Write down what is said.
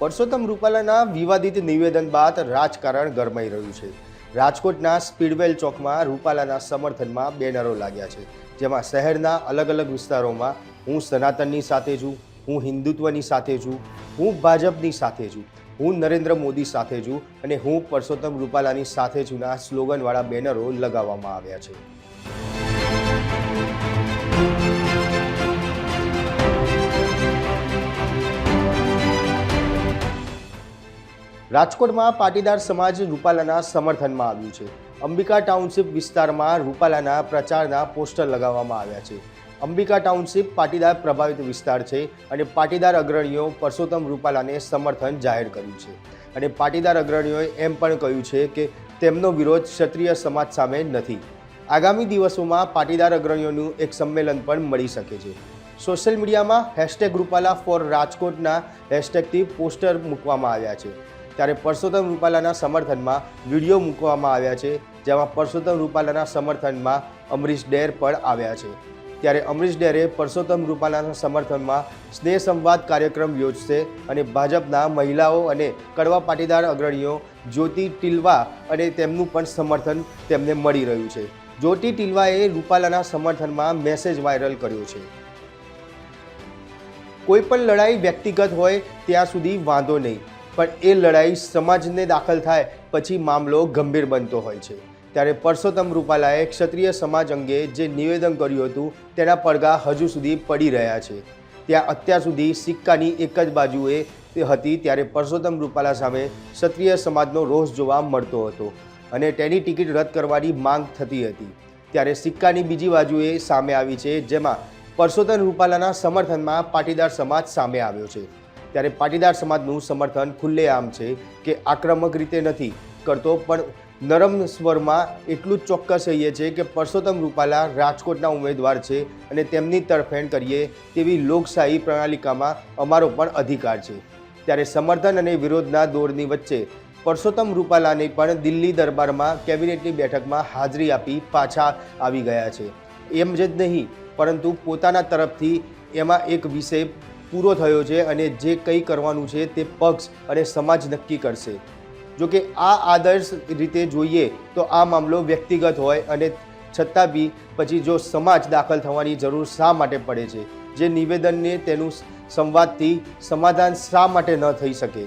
પરસોત્તમ રૂપાલાના વિવાદિત નિવેદન બાદ રાજકારણ ગરમાઈ રહ્યું છે. રાજકોટના સ્પીડવેલ ચોકમાં રૂપાલાના સમર્થનમાં બેનરો લાગ્યા છે, જેમાં શહેરના અલગ અલગ વિસ્તારોમાં હું સનાતનની સાથે છું. હું હિન્દુત્વની સાથે છું, હું ભાજપની સાથે છું, હું નરેન્દ્ર મોદી સાથે છું અને હું પરસોત્તમ રૂપાલાની સાથે છુંના સ્લોગનવાળા બેનરો લગાવવામાં આવ્યા છે. રાજકોટમાં પાટીદાર સમાજ રૂપાલાના સમર્થનમાં આવ્યું છે. અંબિકા ટાઉનશીપ વિસ્તારમાં રૂપાલાના પ્રચારના પોસ્ટર લગાવવામાં આવ્યા છે. અંબિકા ટાઉનશીપ પાટીદાર પ્રભાવિત વિસ્તાર છે અને પાટીદાર અગ્રણીઓ પરસોત્તમ રૂપાલાને સમર્થન જાહેર કર્યું છે. અને પાટીદાર અગ્રણીઓએ એમ પણ કહ્યું છે કે તેમનો વિરોધ ક્ષત્રિય સમાજ સામે નથી. આગામી દિવસોમાં પાટીદાર અગ્રણીઓનું એક સંમેલન પણ મળી શકે છે. સોશિયલ મીડિયામાં હેશટેગ રૂપાલા ફોર રાજકોટના હેશટેગથી પોસ્ટર મૂકવામાં આવ્યા છે. ત્યારે પરસોત્તમ રૂપાલાના સમર્થનમાં વીડિયો મૂકવામાં આવ્યા છે, જેમાં પરસોત્તમ રૂપાલાના સમર્થનમાં અમરીશ ડેર પણ આવ્યા છે. ત્યારે અમરીશ ડેરે પરસોત્તમ રૂપાલાના સમર્થનમાં સ્નેહ સંવાદ કાર્યક્રમ યોજશે અને ભાજપના મહિલાઓ અને કડવા પાટીદાર અગ્રણીઓ જ્યોતિ ટિલવા અને તેમનું પણ સમર્થન તેમને મળી રહ્યું છે. જ્યોતિ ટિલવાએ રૂપાલાના સમર્થનમાં મેસેજ વાયરલ કર્યો છે. કોઈ પણ લડાઈ વ્યક્તિગત હોય ત્યાં સુધી વાંધો નહીં, પણ એ લડાઈ સમાજને દાખલ થાય પછી મામલો ગંભીર બનતો હોય છે. ત્યારે પરસોત્તમ રૂપાલાએ ક્ષત્રિય સમાજ અંગે જે નિવેદન કર્યું હતું, તેના પડઘા હજુ સુધી પડી રહ્યા છે. ત્યાં અત્યાર સુધી સિક્કાની એક જ બાજુએ તે હતી ત્યારે પરસોત્તમ રૂપાલા સામે ક્ષત્રિય સમાજનો રોષ જોવા મળતો હતો અને તેની ટિકિટ રદ કરવાની માંગ થતી હતી. ત્યારે સિક્કાની બીજી બાજુએ સામે આવી છે, જેમાં પરસોત્તમ રૂપાલાના સમર્થનમાં પાટીદાર સમાજ સામે આવ્યો છે. ત્યારે પાટીદાર સમાજનું સમર્થન ખુલ્લેઆમ છે કે આક્રમક રીતે નથી કરતો, પણ નરમ સ્વરમાં એટલું જ ચોક્કસ કહીએ છે કે પરસોત્તમ રૂપાલા રાજકોટના ઉમેદવાર છે અને તેમની તરફેણ કરીએ તેવી લોકશાહી પ્રણાલિકામાં અમારો પણ અધિકાર છે. ત્યારે સમર્થન અને વિરોધના દોરની વચ્ચે પરસોત્તમ રૂપાલાને પણ દિલ્હી દરબારમાં કેબિનેટની બેઠકમાં હાજરી આપી પાછા આવી ગયા છે. એમ જ નહીં, પરંતુ પોતાના તરફથી એમાં એક વિષય પૂરો થયો છે અને જે કંઈ કરવાનું છે તે પક્ષ અને સમાજ નક્કી કરશે. જો કે આ આદર્શ રીતે જોઈએ તો આ મામલો વ્યક્તિગત હોય અને છતાં બી પછી જો સમાજ દાખલ થવાની જરૂર શા માટે પડે છે? જે નિવેદનને તેનું સંવાદથી સમાધાન શા માટે ન થઈ શકે?